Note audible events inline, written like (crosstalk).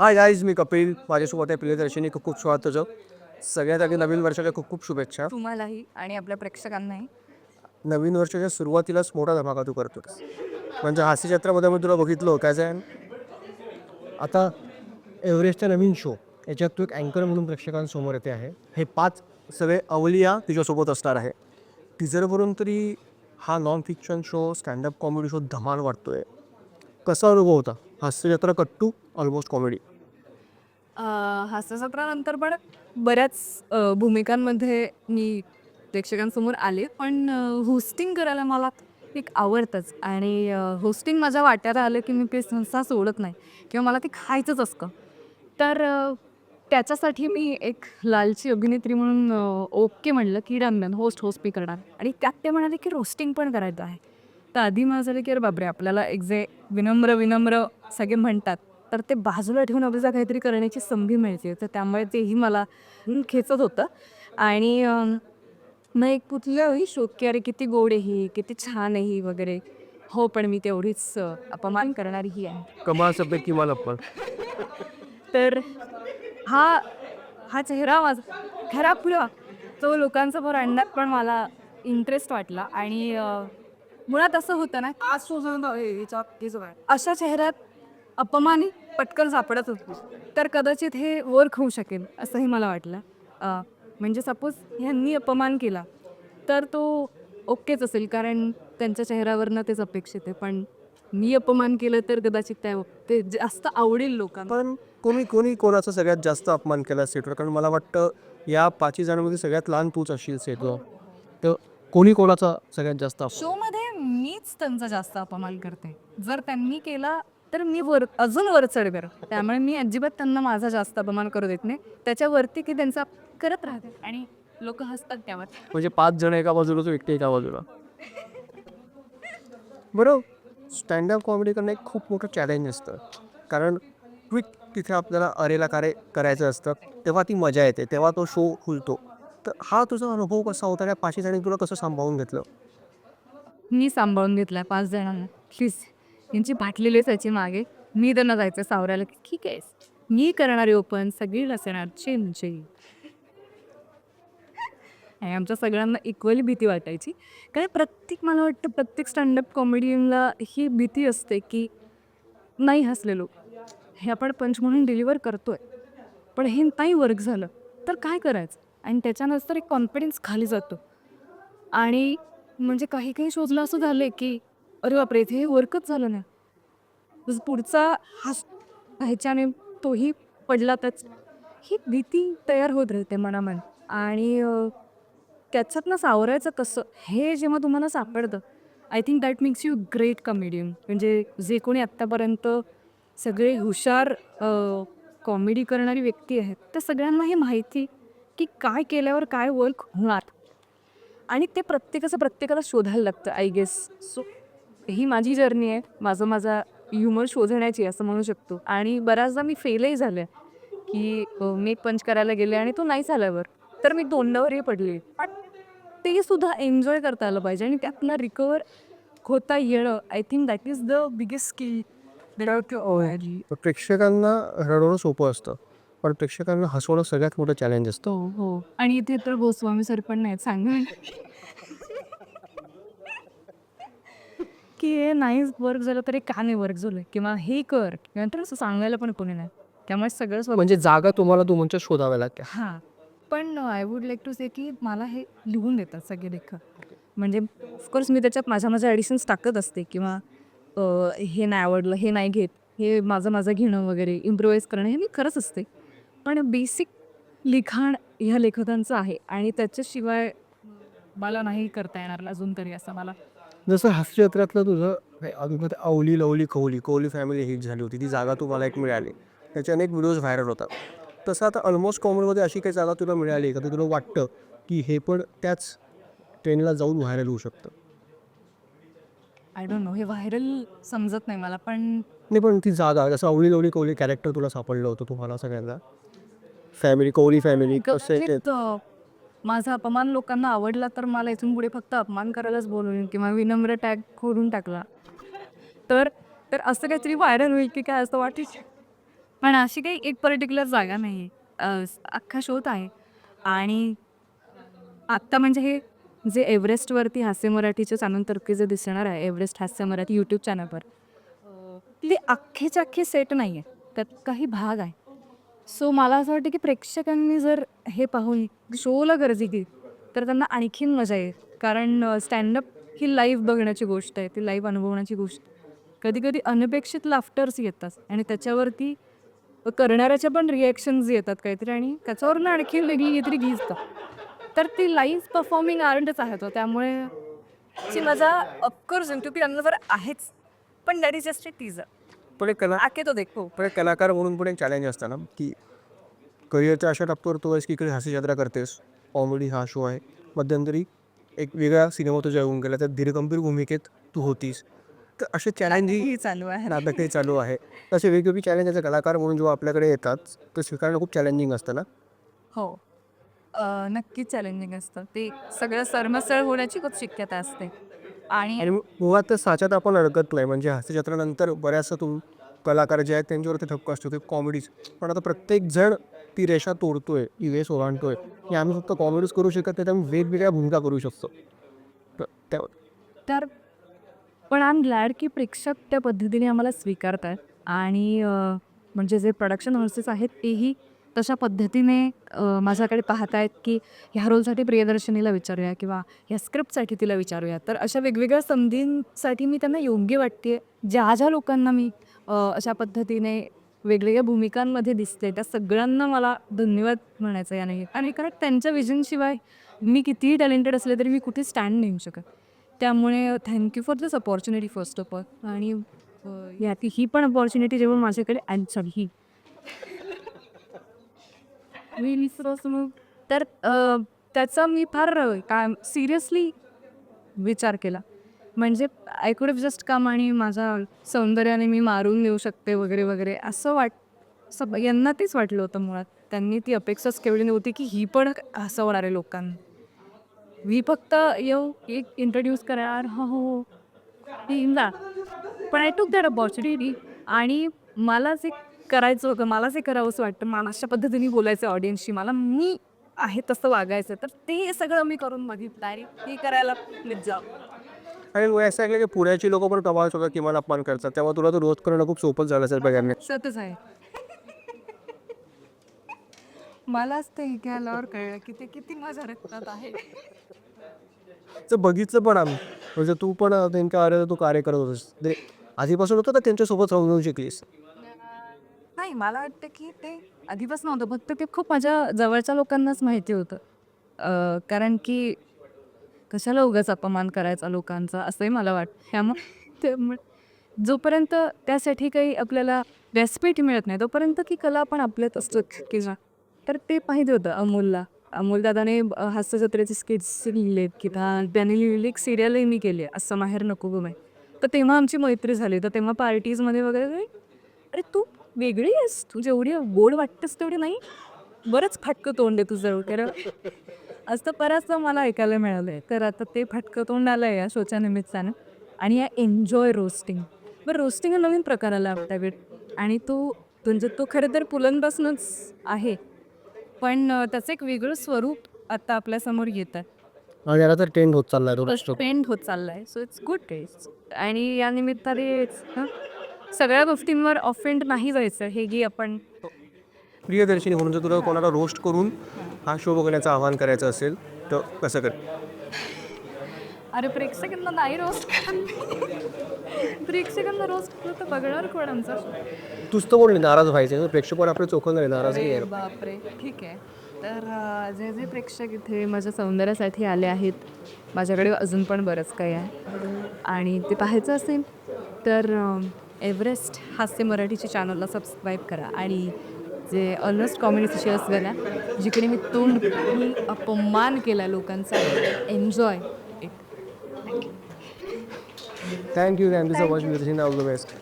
Hi guys मी कपिल. माझ्यासोबत आहे प्रियदर्शनी खूप खूप स्वागत तुझं. सगळ्यात आधी नवीन वर्षाच्या खूप खूप शुभेच्छा. तुम्हालाही आणि आपल्या प्रेक्षकांनाही. नवीन वर्षाच्या सुरुवातीलाच मोठा धमाका तू करतोस. म्हणजे हास्य जत्रामध्ये मी तुला बघितलं काय आहे आता एव्हरेस्टचा नवीन शो याच्यात तू एक अँकर म्हणून प्रेक्षकांसमोर येते आहे. हे पाच सगळे अवलिया तुझ्यासोबत असणार आहे. टीजरवरून तरी हा non fiction show stand up comedy show धमाल वाटतोय कसा अनुभव होता? हास्यजत्रा कट्टू ऑलमोस्ट कॉमेडी हास्यसत्रानंतर पण बऱ्याच अ, भूमिकांमध्ये मी प्रेक्षकांसमोर आले. पण होस्टिंग करायला मला एक आवडतंच. आणि होस्टिंग माझ्या वाट्याला आलं की मी ते संस्था सोडत नाही. किंवा मला ते खायचंच असतं. तर अ, त्याच्यासाठी मी एक लालची अभिनेत्री म्हणून अ, ओके म्हणलं की रंगन होस्ट होस्ट मी करणार. आणि त्यात ते म्हणाले की रोस्टिंग पण करायचं आहे. तर आधी मला झालं की अरे बापरे आपल्याला एक जे विनम्र विनम्र सगळे म्हणतात तर ते बाजूला ठेवून आपल्याला काहीतरी करण्याची संधी मिळते तर त्यामुळे तेही मला खेचत होतं. आणि मग एक पुतलं ही शोध की अरे किती गोड आहे ही किती छान आहे ही वगैरे. हो पण मी तेवढीच अपमान करणारी ही आहे. कमाल सभ्य किमान तर हा हा चेहरा माझा खरा फुला तो लोकांसमोर आणण्यात पण मला इंटरेस्ट वाटला. आणि मुळात असं होतं ना अशा चेहऱ्यात अपमानी पटकन सापडत होतो. तर कदाचित हे वर्क होऊ शकेल असंही मला वाटलं. म्हणजे सपोज ह्यांनी अपमान केला तर तो ओकेच असेल कारण त्यांच्या चेहऱ्यावरनं तेच अपेक्षित आहे. पण मी अपमान केलं तर कदाचित त्या ते जास्त आवडेल लोकांना. पण कोणी कोणी कोणाचा सगळ्यात जास्त अपमान केला सेटवर कारण मला वाटतं या पाचही जणांमध्ये सगळ्यात लहान तूच असशील सेटवर. तर कोणी कोणाचा सगळ्यात जास्त शोमध्ये मीच त्यांचा जास्त अपमान करते. जर त्यांनी केला तर मी वर अजून वर चढवेर त्यामुळे मी अजिबात त्यांना माझा जास्त अपमान करू देत नाही. त्याच्यावरती की त्यांचा करत राहते. आणि लोक हसतात त्यावर. म्हणजे पाच जण एका बाजूला तो एकटे एका बाजूला. बरं स्टँडअप कॉमेडी करणं एक खूप मोठं चॅलेंज असतं. कारण क्विक तिथे आपल्याला अरेला कार्य करायचं असतं. तेव्हा ती मजा येते. तेव्हा तो शो खुलतो. तर हा तुझा अनुभव कसा होता? त्या पाचही जणांनी तुला कसं सांभाळून घेतलं? मी सांभाळून घेतला पाच जणांना. प्लीज यांची बाटलेली असायची मागे. मी त्यांना जायचं सावरायला. की ठीक आहे. मी करणारे ओपन सगळी नसणार चिंचे म्हणजे. आणि आमच्या सगळ्यांना इक्वली भीती वाटायची. कारण प्रत्येक मला वाटतं प्रत्येक स्टँडअप कॉमेडियनला ही भीती असते की नाही हसलेलो. हे आपण पंच म्हणून डिलिव्हर करतोय. पण हे नाही वर्क झालं. तर काय करायचं? आणि त्याच्यानंतर एक कॉन्फिडन्स खाली जातो. आणि म्हणजे काही काही शोधलं असं झालं की अरे बापरे इथे हे वर्कच झालं नाही. जसं पुढचा हास ह्याच्याने तोही पडलातच. ही भीती तयार होत राहते मनामध्ये. आणि त्याच्यातनं सावरायचं कसं हे जेव्हा तुम्हाला सापडतं I think that makes you great comedian म्हणजे जे कोणी आत्तापर्यंत सगळे हुशार कॉमेडी करणारी व्यक्ती आहेत त्या सगळ्यांना हे माहिती की काय केल्यावर काय वर्क होणार. आणि ते प्रत्येकाचं प्रत्येकाला शोधायला लागतं आय गेस सो ही माझी जर्नी आहे. माझं माझा ह्युमर शोधण्याची असं म्हणू शकतो. आणि बऱ्याचदा मी फेलही झाले. की मी पंच करायला गेले आणि तो नाही झाल्यावर. तर मी दोंडावरही पडले. पण ते सुद्धा एन्जॉय करता आलं पाहिजे आणि त्यातनं रिकवर होता येणं I think that is the biggest skill प्रेक्षकांना रडवणं सोपं असतं. पण प्रेक्षकांना हसवणं सगळ्यात मोठं चॅलेंज असतं. हो हो. आणि इथे तर गोस्वामी सर पण नाहीत सांगा की हे नाही वर्क झालं तरी का नाही वर्क झालं किंवा हे कर. किंवा तर असं सांगायला पण कोणी नाही. त्यामुळे सगळंच work- म्हणजे जागा तुम्हाला तुमच्या शोधाव्या लागत्या. हां. पण I would like to say की मला हे लिहून देतात सगळे लेखक. म्हणजे ऑफकोर्स मी त्याच्यात माझ्या माझ्या ॲडिशन्स टाकत असते. किंवा अ, हे नाही आवडलं हे नाही घेत हे माझं माझं घेणं वगैरे इम्प्रोवाईज करणं हे मी करत असते. पण बेसिक लिखाण ह्या लेखकांचं आहे आणि त्याच्याशिवाय मला नाही करता येणार अजून तरी असं मला जसं हास्यजत्रातलं तुझं अजूनमध्ये अवली लवली कवली कवली फॅमिली हिट झाली होती. ती जागा तुम्हाला एक मिळाली. त्याचे अनेक व्हिडिओज व्हायरल होतात. तसं आता ऑलमोस्ट कॉमेडीमध्ये अशी काही जागा तुला मिळाली का? तुला वाटतं की हे पण त्याच ट्रेनला जाऊन व्हायरल होऊ शकतं. आय डोंट नो हे व्हायरल समजत नाही मला पण नाही पण ती जागा जसं अवली लवली कवली कॅरेक्टर तुला सापडलं होतं तुम्हाला सगळ्यांना. फॅमिली कवली फॅमिली कसं कदाचित, अ, माझा अपमान लोकांना आवडला तर मला इथून पुढे फक्त अपमान करायलाच बोलवून किंवा विनम्र टॅग खोडून टाकला. तर तर असं काहीतरी व्हायरल होईल की काय असं वाटेल पण अशी काही एक पर्टिक्युलर जागा नाही आहे. अख्खा शोध आहे. आणि आत्ता म्हणजे हे जे एव्हरेस्टवरती हास्य मराठीचे चानन तर्फे जे दिसणार आहे एव्हरेस्ट हास्य मराठी यूट्यूब चॅनलवर ते अख्खेचे अख्खे सेट नाही आहे त्यात काही भाग आहे. सो मला असं वाटतं की प्रेक्षकांनी जर हे पाहून शोला गरजी केली तर त्यांना आणखीन मजा येईल. कारण स्टँडअप ही लाईव्ह बघण्याची गोष्ट आहे ती लाईव्ह अनुभवण्याची गोष्ट कधी कधी अनपेक्षित लाफ्टर्स येतात आणि त्याच्यावरती करणाऱ्याच्या पण रिॲक्शन्स येतात काहीतरी आणि त्याच्यावरनं आणखी वेगळी काहीतरी गीजतं. तर ती लाईव्ह परफॉर्मिंग आर्टच आहे तो त्यामुळे ती मजा ऑफकोर्स यूट्यूब चॅनलवर आहेच. पण that is just a teaser पण एक कला आके तो देखो. पण एक कलाकार म्हणून पण एक चॅलेंज असतं ना की करिअरच्या अशा टप्प्यावर तू आहेस की इकडे हास्य जत्रा करतेस कॉमेडी हा शो आहे. मध्यंतरी एक वेगळा सिनेमा तुझ्या येऊन गेला त्यात धीरगंभीर भूमिकेत तू होतीस. तर असे चॅलेंजही चालू आहे. नाटकही चालू आहे. तसे वेगवेगळी चॅलेंज कलाकार म्हणून जेव्हा आपल्याकडे येतात तर स्वीकारणं खूप चॅलेंजिंग असतं ना? हो. नक्कीच चॅलेंजिंग असतं. ते सगळं सरमसळ होण्याची खूप शक्यता असते. आणि आणि मुळात तर साच्यात आपण अडकत नाही. म्हणजे हास्यचित्रानंतर बऱ्याचशा तू कलाकार जे आहेत त्यांच्यावरती ठपका असतो ते कॉमेडीज पण आता प्रत्येक जण ती रेषा तोडतोय ती वेस ओलांडतोय की आम्ही फक्त कॉमेडीज करू शकत नाही आम्ही वेगवेगळ्या भूमिका करू शकतो. तर त्या तर पण आय एम ग्लॅड की प्रेक्षक त्या पद्धतीने आम्हाला स्वीकारतात आणि अ, म्हणजे जे प्रोडक्शन हाऊसेस आहेत तेही तशा पद्धतीने माझ्याकडे पाहत आहेत की ह्या रोलसाठी प्रियदर्शनीला विचारूया किंवा ह्या स्क्रिप्टसाठी तिला विचारूया. तर अशा वेगवेगळ्या संधींसाठी मी त्यांना योग्य वाटते ज्या ज्या लोकांना मी अशा पद्धतीने वेगवेगळ्या भूमिकांमध्ये दिसते त्या सगळ्यांना मला धन्यवाद म्हणायचं या नाही आणि कारण त्यांच्या विजनशिवाय मी कितीही टॅलेंटेड असले तरी मी कुठे स्टँड नाही शकत. त्यामुळे thank you for this opportunity first of all. आणि या ती ही पण अपॉर्च्युनिटी जेव्हा माझ्याकडे आणि सॉरी ही मी विसरस मग. तर अ, त्याचा मी फार काय सिरियसली विचार केला. म्हणजे I could have just come आणि माझ्या सौंदर्याने मी मारून देऊ शकते वगैरे वगैरे असं वाट सब यांना तेच वाटलं होतं मुळात. त्यांनी ती अपेक्षाच केवढी नव्हती की ही पण हसवणार आहे लोकांना. मी फक्त येऊ एक इंट्रोड्यूस करा. यार हो हो टीमला पण आय टूक दॅट अपॉर्च्युनिटी आणि मला जे करायचं होतं मला जे करावंसं वाटतं. मला अशा पद्धतीने बोलायचं ऑडियन्सशी मला मी आहे तसं वागायचं. तर ते सगळं मी करून बघितलं. आणि हे करायला जाऊ आणि असं ऐकलं की पुण्याची लोक पण कमाल होतं किमान अपमान करतात. तेव्हा तुला तो रोज करणं खूप सोपं झालं असेल पहिल्यांदा सतच आहे. मलाच ते गेल्यावर कळलं की ते किती माझ्या रक्तात आहे. तर बघितलं पण आम्ही. म्हणजे तू पण त्यांच्या अरे तू कार्य करत होतस. ते आधीपासून होतं तर त्यांच्यासोबत समजून शिकलीस? नाही मला वाटतं की ते आधीपासून होतं फक्त ते खूप माझ्या जवळच्या लोकांनाच माहिती होतं. अं, कारण की कशाला उगाच अपमान करायचा लोकांचा असंही मला वाटतं. त्यामुळे (laughs) त्यामुळे जोपर्यंत त्यासाठी काही आपल्याला व्यासपीठ मिळत नाही तोपर्यंत की कला आपण आपल्यात असतो. की ना तर ते पाहिजे होतं अमोलला. अमोल दादाने हास्यजत्रेचे स्किट्स लिहिलेत किंवा त्याने लिहिलेली एक सिरियलही मी केली आहे असं माहेर नको गुमे तर तेव्हा आमची मैत्री झाली. तर तेव्हा पार्टीजमध्ये वगैरे अरे तू वेगळी आहेस. तू जेवढी गोड वाटतेस तेवढी नाही. बरंच फाटकं तोंड आहे तुझं कारण असं बऱ्याचदा मला ऐकायला मिळालं आहे तर आता ते फाटकं तोंड आलं आहे या शोच्या निमित्तानं. आणि या एन्जॉय रोस्टिंग बरं रोस्टिंग हा नवीन प्रकार आला आपल्या वेळ. आणि तो म्हणजे तो खरं तर पुलंपासूनच आहे. पण त्याचं एक वेगळं स्वरूप आता आपल्यासमोर येतं याला तर ट्रेंड होत चाललाय पेंट होत चाललाय. सो इट्स गुड टेस्ट आणि या निमित्ताने सगळ्या गोष्टींवर ऑफेंड नाही जायचं हे की आपण प्रियदर्शिनी म्हणून जर तुला कोणाला रोस्ट करून हा शो बघण्याचं आवाहन करायचं असेल तर कसं कर? अरे प्रेक्षकांना नाही रोस्ट प्रेक्षकांना रोस्ट केलं तर बघणार कोण आमचा? तूच तर बोलली नाराज व्हायचे. प्रेक्षक पण आपले चोखून झाले नाराज अरे बापरे ठीक आहे. तर अं, जे जे प्रेक्षक इथे माझ्या सौंदर्यासाठी आले आहेत माझ्याकडे अजून पण बरंच काही आहे. आणि ते पाहायचं असेल तर अं, एव्हरेस्ट हास्य मराठीच्या चॅनलला सबस्क्राईब करा. आणि जे ऑलमोस्ट कॉमेडी शेअर्स झाल्या जिकडे मी तोंड मी अपमान केला लोकांचा enjoy thank you thank you so much Priyadarshini all the best